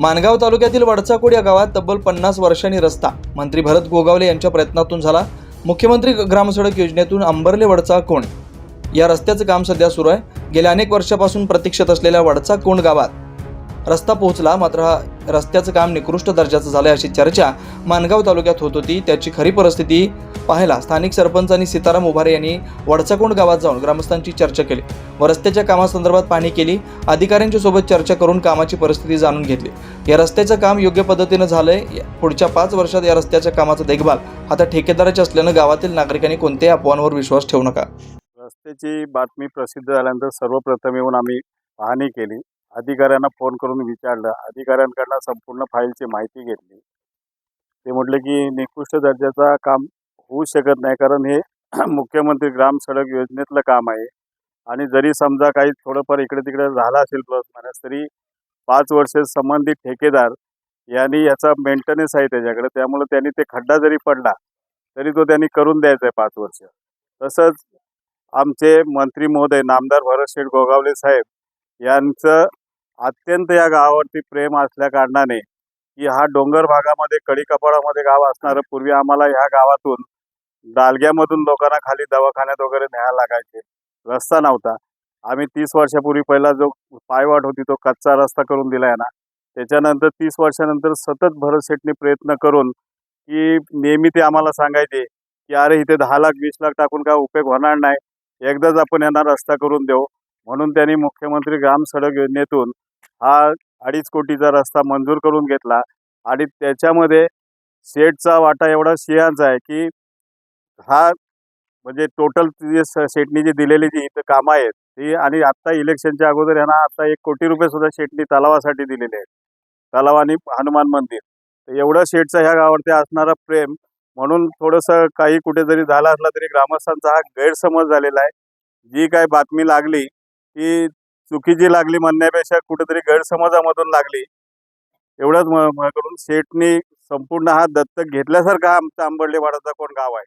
मानगाव तालुक्यातील वडचाकोड या गावात तब्बल पन्नास वर्षांनी रस्ता मंत्री भरत गोगावले यांच्या प्रयत्नातून झाला. मुख्यमंत्री ग्रामसडक योजनेतून अंबरले वडचा कोण या रस्त्याचं काम सध्या सुरू आहे. गेल्या अनेक वर्षापासून प्रतीक्षेत असलेल्या वडचा कोंड गावात रस्ता पोहोचला मात्र हा रस्त्याचं काम निकृष्ट दर्जाचं झालं अशी चर्चा मानगाव तालुक्यात होत होती. त्याची खरी परिस्थिती पाहायला स्थानिक सरपंच आणि सीताराम उभारे यांनी वडचाकोंड गावात जाऊन ग्रामस्थांची चर्चा केली व रस्त्याच्या कामासंदर्भात पाहणी केली. अधिकाऱ्यांच्या सोबत चर्चा करून कामाची परिस्थिती जाणून घेतली. या रस्त्याचं काम योग्य पद्धतीनं झालंय. पुढच्या पाच वर्षात या रस्त्याच्या कामाचा देखभाल आता ठेकेदाराच्या असल्यानं गावातील नागरिकांनी कोणत्याही अफवांवर विश्वास ठेवू नका. रस्त्याची बातमी प्रसिद्ध झाल्यानंतर सर्वप्रथम येऊन आम्ही पाहणी केली. अधिकाऱ्यांना फोन करून विचारलं. अधिकाऱ्यांकडनं संपूर्ण फाईलची माहिती घेतली. ते म्हटले की निकृष्ट दर्जाचा काम होऊ शकत नाही कारण हे मुख्यमंत्री ग्राम सडक योजनेतलं काम आहे. आणि जरी समजा काही थोडंफार इकडे तिकडे झालं असेल प्लस मायनस तरी पाच वर्ष संबंधित ठेकेदार यांनी याचा मेंटेनन्स आहे त्याच्याकडे. त्यामुळे त्यांनी ते खड्डा जरी पडला तरी तो त्यांनी करून द्यायचा आहे पाच वर्ष. तसंच आमचे मंत्री महोदय नामदार भरत शेठ गोगावले साहेब यांचं अत्यंत या गावावरती प्रेम असल्या कारणाने की हा डोंगर भागामध्ये कडीकपाळामध्ये गाव असणारं पूर्वी आम्हाला ह्या गावातून डालग्यामधून लोकांना खाली दवाखान्यात वगैरे न्यायला लागायचे. रस्ता नव्हता. आम्ही तीस वर्षापूर्वी पहिला जो पायवाट होती तो कच्चा रस्ता करून दिला आहे ना. त्याच्यानंतर तीस वर्षानंतर सतत भरसेटने प्रयत्न करून की नेहमी ते आम्हाला सांगायचे की अरे इथे दहा लाख वीस लाख टाकून काय उपयोग होणार नाही. एकदाच आपण यांना रस्ता करून देऊ. म्हणून त्यांनी मुख्यमंत्री ग्राम सडक योजनेतून हा अडीच कोटीचा रस्ता मंजूर करून घेतला. आणि त्याच्यामध्ये शेठचा वाटा एवढा सिंहाचा आहे की हा म्हणजे टोटल जे स- शेटनी जी दिलेली जी इथं कामं आहेत ती आणि आत्ता इलेक्शनच्या अगोदर यांना आता एक कोटी रुपये सुद्धा शेटनी तलावासाठी दिलेले आहेत. तलाव आणि हनुमान मंदिर. तर एवढं शेठचं ह्या गावावरती असणारा प्रेम म्हणून थोडंसं काही कुठे जरी झाला असला तरी ग्रामस्थांचा हा गैरसमज झालेला आहे. जी काय बातमी लागली ती चुकीची लागली म्हणण्यापेक्षा कुठेतरी गैरसमाजामधून लागली. एवढंच म- करून संपूर्ण हा दत्तक घेतल्यासारखा आमचा आंबर्लेवाडाचा कोण गाव आहे?